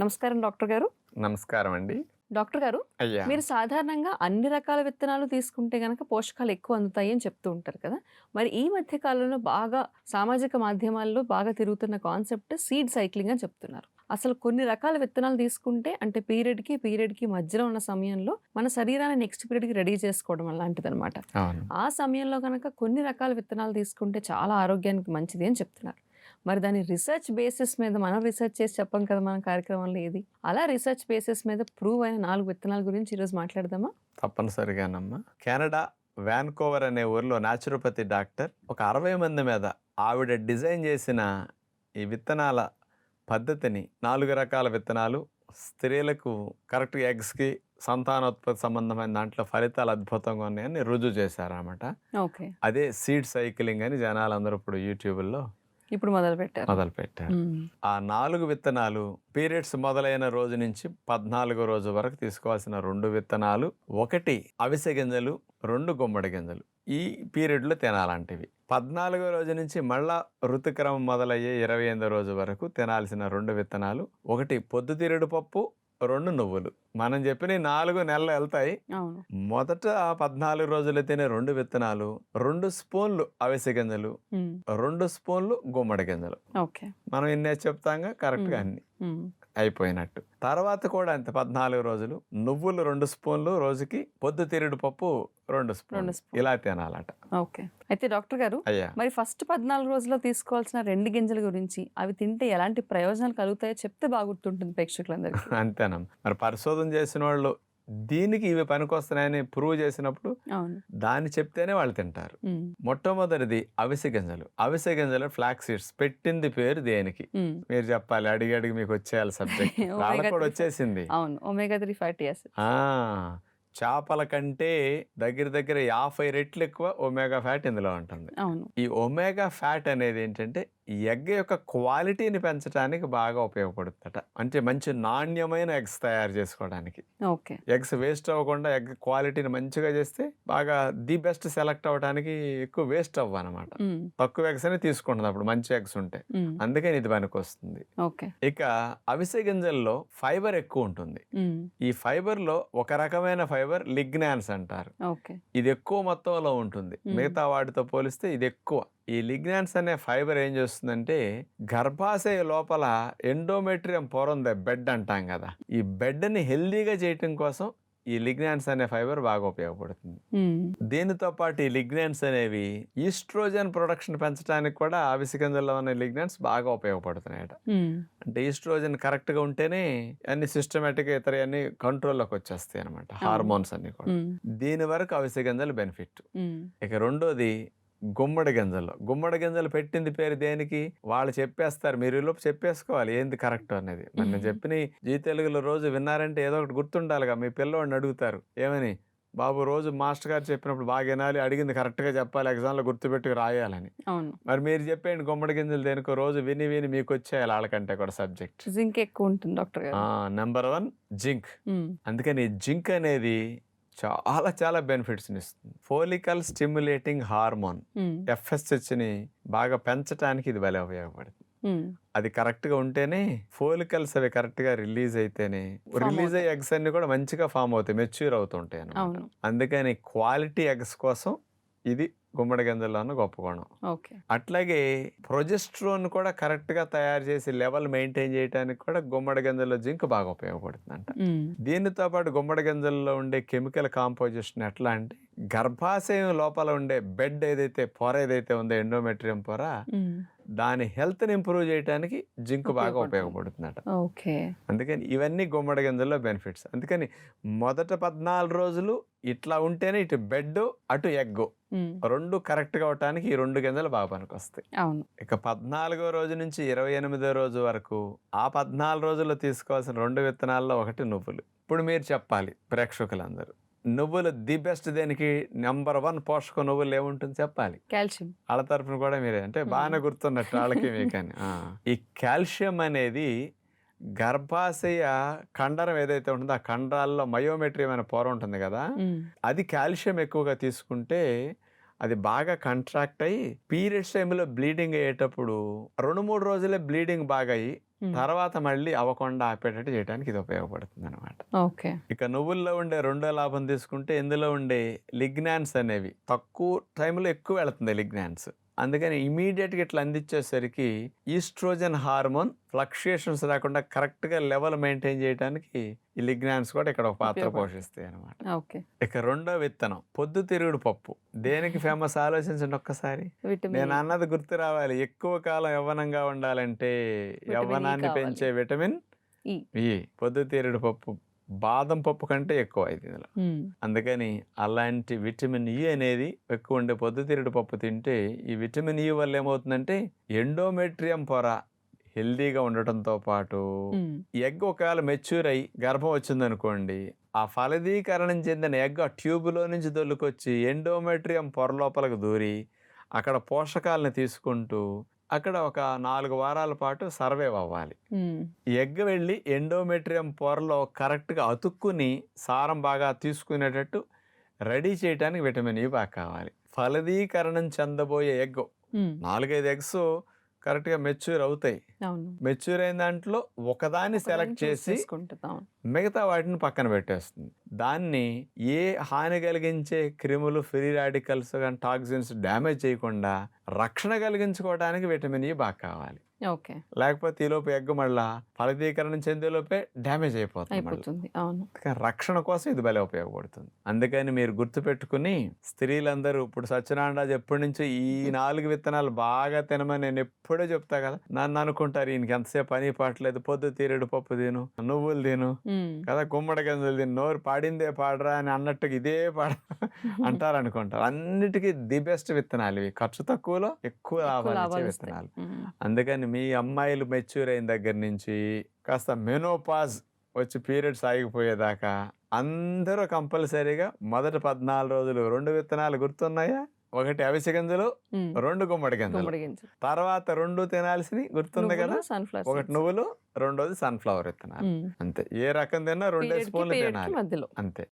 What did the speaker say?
నమస్కారం డాక్టర్ గారు. నమస్కారం అండి. డాక్టర్ గారు మీరు సాధారణంగా అన్ని రకాల విత్తనాలు తీసుకుంటే గనక పోషకాలు ఎక్కువ అందుతాయి అని చెప్తూ ఉంటారు కదా. మరి ఈ మధ్య కాలంలో బాగా సామాజిక మాధ్యమాల్లో బాగా తిరుగుతున్న కాన్సెప్ట్ సీడ్ సైక్లింగ్ అని చెప్తున్నారు. అసలు కొన్ని రకాల విత్తనాలు తీసుకుంటే అంటే పీరియడ్కి పీరియడ్కి మధ్యలో ఉన్న సమయంలో మన శరీరాన్ని నెక్స్ట్ పీరియడ్కి రెడీ చేసుకోవడం అలాంటిది అనమాట ఆ సమయంలో కనుక కొన్ని రకాల విత్తనాలు తీసుకుంటే చాలా ఆరోగ్యానికి మంచిది అని చెప్తున్నారు. మరి దాని రీసెర్చ్ బేసిస్ మీద మనం రీసెర్చ్ చేసి చెప్పం కదా మన కార్యక్రమంలో ఏది? అలా రీసెర్చ్ బేసిస్ మీద ప్రూవ్ అయిన నాలుగు విత్తనాల గురించి ఈరోజు మాట్లాడదామా? తప్పనిసరిగానమ్మా కెనడా వ్యాన్కోవర్ అనే ఊర్లో న్యాచురోపతి డాక్టర్ ఒక అరవై మంది మీద ఆవిడ డిజైన్ చేసిన ఈ విత్తనాల పద్ధతిని నాలుగు రకాల విత్తనాలు స్త్రీలకు కరెక్ట్గా ఎగ్స్కి సంతానోత్పత్తి సంబంధమైన దాంట్లో ఫలితాలు అద్భుతంగా ఉన్నాయని రుజువు చేశారన్నమాట. ఓకే. అదే సీడ్ సైక్లింగ్ అని జనాలందరూ ఇప్పుడు యూట్యూబ్లో ఇప్పుడు మొదలు పెట్టారు మొదలు పెట్టారు. ఆ నాలుగు విత్తనాలు పీరియడ్స్ మొదలైన రోజు నుంచి పద్నాలుగో రోజు వరకు తీసుకోవాల్సిన రెండు విత్తనాలు ఒకటి అవిసె గింజలు రెండు గుమ్మడి గింజలు. ఈ పీరియడ్లో తినాలంటివి. పద్నాలుగో రోజు నుంచి మళ్ళా ఋతుక్రమం మొదలయ్యే ఇరవై ఎనిమిదో రోజు వరకు తినాల్సిన రెండు విత్తనాలు ఒకటి పొద్దుతిరుడు పప్పు రెండు నువ్వులు. మనం చెప్పిన నాలుగు నెలలు వెళ్తాయి. మొదట ఆ పద్నాలుగు రోజులు తినే రెండు విత్తనాలు రెండు స్పూన్లు అవిసె గింజలు. రెండు స్పూన్లు గుమ్మడి గింజలు. మనం ఇన్నే చెప్తాంగా కరెక్ట్గా అన్ని. అయిపోయినట్టు. తర్వాత కూడా అంతే పద్నాలుగు రోజులు. నువ్వులు రెండు స్పూన్లు రోజుకి పొద్దుతిరుడు పప్పు రెండు స్పూన్లు. ఇలా తినాలట. ఓకే. అయితే డాక్టర్ గారు అయ్యా. మరి ఫస్ట్ పద్నాలుగు రోజుల్లో తీసుకోవాల్సిన రెండు గింజల గురించి అవి తింటే ఎలాంటి ప్రయోజనాలు కలుగుతాయో చెప్తే బాగా గుర్తుంటుంది ప్రేక్షకులందరికీ. అంతేనమ్మా. మరి పరిశోధన చేసిన వాళ్ళు దీనికి ఇవి పనికొస్తున్నాయని ప్రూవ్ చేసినప్పుడు దాన్ని చెప్తేనే వాళ్ళు తింటారు. మొట్టమొదటిది అవిసె గింజలు. అవిసె గింజలు ఫ్లాక్ సీడ్స్. పెట్టింది పేరు దేనికి. మీరు చెప్పాలి అడిగి అడిగి మీకు వచ్చేయాలి సబ్జెక్ట్. వాళ్ళకు కూడా. వచ్చేసింది. చేపల కంటే దగ్గర దగ్గర యాభై రెట్లు ఎక్కువ ఒమేగా ఫ్యాట్ ఇందులో ఉంటుంది. ఈ ఒమేగా ఫ్యాట్ అనేది ఏంటంటే ఎగ్ యొక్క క్వాలిటీని పెంచడానికి బాగా ఉపయోగపడుతుందట. అంటే మంచి నాణ్యమైన ఎగ్స్ తయారు చేసుకోవడానికి. ఓకే. ఎగ్స్ వేస్ట్ అవ్వకుండా ఎగ్ క్వాలిటీని మంచిగా చేస్తే బాగా ది బెస్ట్ సెలెక్ట్ అవ్వడానికి ఎక్కువ వేస్ట్ అవ్వనమాట. తక్కువ ఎగ్స్ అని తీసుకుంటుంది అప్పుడు మంచి ఎగ్స్ ఉంటే. అందుకని ఇది పనికి వస్తుంది. ఓకే. ఇక అవిసె గింజల్లో ఫైబర్ ఎక్కువ ఉంటుంది. ఈ ఫైబర్లో ఒక రకమైన ఫైబర్ లిగ్నాన్స్ అంటారు. ఇది ఎక్కువ మొత్తంలో ఉంటుంది. మిగతా వాటితో పోలిస్తే ఇది ఎక్కువ. ఈ లిగ్నాన్స్ అనే ఫైబర్ ఏం చేస్తుందంటే గర్భాశయ లోపల ఎండోమెట్రియం పొర ఉంది బెడ్ అంటాం కదా ఈ బెడ్ని హెల్దీగా చేయటం కోసం ఈ లిగ్నాన్స్ అనే ఫైబర్ బాగా ఉపయోగపడుతుంది. దీనితో పాటు ఈ లిగ్నాన్స్ అనేవి ఈస్ట్రోజన్ ప్రొడక్షన్ పెంచడానికి కూడా అవిసికంజల్లో ఉన్న లిగ్నాన్స్ బాగా ఉపయోగపడుతున్నాయట. అంటే ఈస్ట్రోజన్ కరెక్ట్గా ఉంటేనే అన్ని సిస్టమేటిక్ ఇతర అన్ని కంట్రోల్లోకి వచ్చేస్తాయి అనమాట హార్మోన్స్ అన్ని కూడా. దీని వరకు అవిసె గింజలు బెనిఫిట్. ఇక రెండోది గుమ్మడి గింజలు. గుమ్మడి గింజలు పెట్టింది పేరు దేనికి? వాళ్ళు చెప్పేస్తారు. మీరు ఈ లోపు చెప్పేసుకోవాలి. ఏంది కరెక్ట్ అనేది? మరి నేను చెప్పిన జీ తెలుగులో రోజు విన్నారంటే ఏదో ఒకటి గుర్తుండాలిగా. మీ పిల్లవాడిని అడుగుతారు. ఏమని? బాబు రోజు మాస్టర్ గారు చెప్పినప్పుడు బాగా వినాలి. అడిగింది కరెక్ట్గా చెప్పాలి. ఎగ్జామ్లో గుర్తుపెట్టుకు రాయాలని. మరి మీరు చెప్పేయండి గుమ్మడి గింజలు దేనికో రోజు విని విని మీకు వచ్చేయాలి వాళ్ళకంటే కూడా సబ్జెక్ట్. జింక్ ఎక్కువ ఉంటుంది డాక్టర్ నెంబర్ వన్ జింక్. అందుకని జింక్ అనేది చాలా చాలా బెనిఫిట్స్ని ఇస్తుంది. Follicle stimulating hormone. ఎఫ్ఎస్హెచ్ని బాగా పెంచడానికి ఇది భలే ఉపయోగపడుతుంది. అది కరెక్ట్గా ఉంటేనే ఫోలికల్స్ అవి కరెక్ట్గా రిలీజ్ అయితేనే రిలీజ్ అయ్యే ఎగ్స్ అన్ని కూడా మంచిగా ఫామ్ అవుతాయి మెచ్యూర్ అవుతుంటాయి అందుకని క్వాలిటీ ఎగ్స్ కోసం ఇది గుమ్మడి గింజల్లోనూ గొప్ప గుణం ఓకే అట్లాగే ప్రొజెస్ట్రోన్ కూడా కరెక్ట్గా తయారు చేసి లెవెల్ మెయింటైన్ చేయడానికి కూడా గుమ్మడి గింజల్లో జింక్ బాగా ఉపయోగపడుతుందంట. దీనితో పాటు గుమ్మడి గింజల్లో ఉండే కెమికల్ కాంపోజిషన్ ఎట్లా అంటే గర్భాశయం లోపల ఉండే బెడ్ ఏదైతే పొర ఏదైతే ఉందో ఎండోమెట్రియం పొర. దాని హెల్త్ని ఇంప్రూవ్ చేయడానికి జింక్ బాగా ఉపయోగపడుతుంది. ఉపయోగపడుతుందట. ఓకే. అందుకని ఇవన్నీ గుమ్మడి గింజల్లో బెనిఫిట్స్. అందుకని మొదట పద్నాలుగు రోజులు ఇట్లా ఉంటేనే ఇటు బెడ్ అటు ఎగ్. రెండు కరెక్ట్గా అవటానికి ఈ రెండు గింజలు బాగా పనికొస్తాయి. అవును. ఇక పద్నాలుగో రోజు నుంచి ఇరవై ఎనిమిదో రోజు వరకు ఆ పద్నాలుగు రోజుల్లో తీసుకోవాల్సిన రెండు విత్తనాల్లో ఒకటి నువ్వులు. ఇప్పుడు మీరు చెప్పాలి ప్రేక్షకులందరూ. నువ్వులు ది బెస్ట్ దేనికి నెంబర్ వన్ పోషక నువ్వులు ఏముంటుంది చెప్పాలి కాల్షియం వాళ్ళ తరఫున కూడా మీరే అంటే బాగానే గుర్తున్నట్టు వాళ్ళకి మీకని. ఈ కాల్షియం అనేది గర్భాశయ కండరం ఏదైతే ఉంటుందో ఆ కండరాల్లో మయోమెట్రియం అనే పొర ఉంటుంది కదా. అది కాల్షియం ఎక్కువగా తీసుకుంటే అది బాగా కంట్రాక్ట్ అయ్యి పీరియడ్స్ టైంలో బ్లీడింగ్ అయ్యేటప్పుడు రెండు మూడు రోజులే బ్లీడింగ్ బాగా అయ్యి. తర్వాత మళ్ళీ అవ్వకుండా ఆపేటట్టు చేయడానికి ఇది ఉపయోగపడుతుంది అనమాట ఓకే. ఇక నువ్వుల్లో ఉండే రెండో లాభం తీసుకుంటే ఇందులో ఉండే లిగ్నాన్స్ అనేవి తక్కువ టైంలో ఎక్కువ వెళుతుంది లిగ్నాన్స్. అందుకని ఇమీడియట్గా ఇట్లా అందించేసరికి ఈస్ట్రోజన్ హార్మోన్ ఫ్లక్చుయేషన్స్ రాకుండా కరెక్ట్గా లెవెల్ మెయింటైన్ చేయడానికి ఈ లిగ్నాన్స్ కూడా ఇక్కడ ఒక పాత్ర. పోషిస్తాయి అనమాట ఇక రెండో విత్తనం పొద్దుతిరుగుడు పప్పు దేనికి ఫేమస్ ఆలోచించండి ఒక్కసారి నేను అన్నది గుర్తు రావాలి ఎక్కువ కాలం యవ్వనంగా ఉండాలంటే E యవ్వనాన్ని. పెంచే విటమిన్ ఈ. ఈ పొద్దుతిరుగుడు పప్పు బాదం పప్పు కంటే ఎక్కువ ఇది ఇందులో. అందుకని అలాంటి విటమిన్ ఈ అనేది ఎక్కువ ఉండే పొద్దుతిరుగుడు పప్పు తింటే ఈ విటమిన్ ఈ వల్ల ఏమవుతుందంటే ఎండోమెట్రియం పొర హెల్దీగా ఉండటంతో పాటు. ఎగ్ ఒకవేళ మెచ్యూర్ అయ్యి గర్భం వచ్చిందనుకోండి ఆ ఫలదీకరణం చెందిన ఎగ్ ఆ ట్యూబ్లో నుంచి దొల్లుకొచ్చి ఎండోమెట్రియం పొర లోపలికి దూరి అక్కడ పోషకాలను తీసుకుంటూ అక్కడ ఒక నాలుగు వారాల పాటు సర్వైవ్ అవ్వాలి. ఎగ్ వెళ్ళి ఎండోమెట్రియం పొరలో కరెక్ట్గా అతుక్కుని సారం బాగా తీసుకునేటట్టు రెడీ చేయడానికి విటమిన్ ఈ బాగా కావాలి. ఫలదీకరణం చెందబోయే ఎగ్. నాలుగైదు ఎగ్స్ కరెక్ట్గా మెచ్యూర్ అవుతాయి. మెచ్యూర్ అయిన దాంట్లో ఒకదాన్ని సెలెక్ట్ చేసి మిగతా వాటిని పక్కన పెట్టేస్తుంది. దాన్ని ఏ హాని కలిగించే క్రిములు ఫ్రీ రాడికల్స్ కానీ టాక్సిన్స్ డ్యామేజ్ చేయకుండా రక్షణ కలిగించుకోవడానికి విటమిన్ ఈ బాగా కావాలి. ఓకే. లేకపోతే ఈలోపు ఎగ్ మళ్ళా ఫలదీకరణం చెందేలోపే డ్యామేజ్ అయిపోతుంది అవును. రక్షణ కోసం ఇది భలే ఉపయోగపడుతుంది. అందుకని మీరు గుర్తుపెట్టుకుని స్త్రీలందరూ ఇప్పుడు సత్యనారాయణ ఎప్పటి నుంచో ఈ నాలుగు విత్తనాలు బాగా తినమని నేను ఎప్పుడూ చెప్తా కదా. నన్ను అనుకుంటారు ఈయనకి ఎంతసేపు పని పాటలేదు పొద్దు తీరుడు పప్పు తిను నువ్వులు తిను. కదా గుమ్మడి గింజలు తిను నోరు పాడిందే పాడరా అని అన్నట్టుగా ఇదే పాడ అంటారు అనుకుంటారు అన్నిటికీ ది బెస్ట్ విత్తనాలు ఇవి. ఖర్చు తక్కువలో ఎక్కువ లాభాలు ఇచ్చే. విత్తనాలు. అందుకని మీ అమ్మాయిలు మెచ్యూర్ అయిన దగ్గర నుంచి కాస్త మెనోపాజ్ వచ్చి పీరియడ్స్ ఆగిపోయేదాకా అందరూ కంపల్సరీగా మొదటి పద్నాలుగు రోజులు రెండు విత్తనాలు గుర్తున్నాయా? ఒకటి అవిసె గింజలు. రెండు గుమ్మడి గింజలు. తర్వాత రెండు తినాల్సినవి గుర్తుంది కదా? ఒకటి. నువ్వులు రెండోది సన్ఫ్లవర్ విత్తనాలు. అంతే. ఏ రకం తిన్నా రెండే స్పూన్లు తినాలి. అంతే.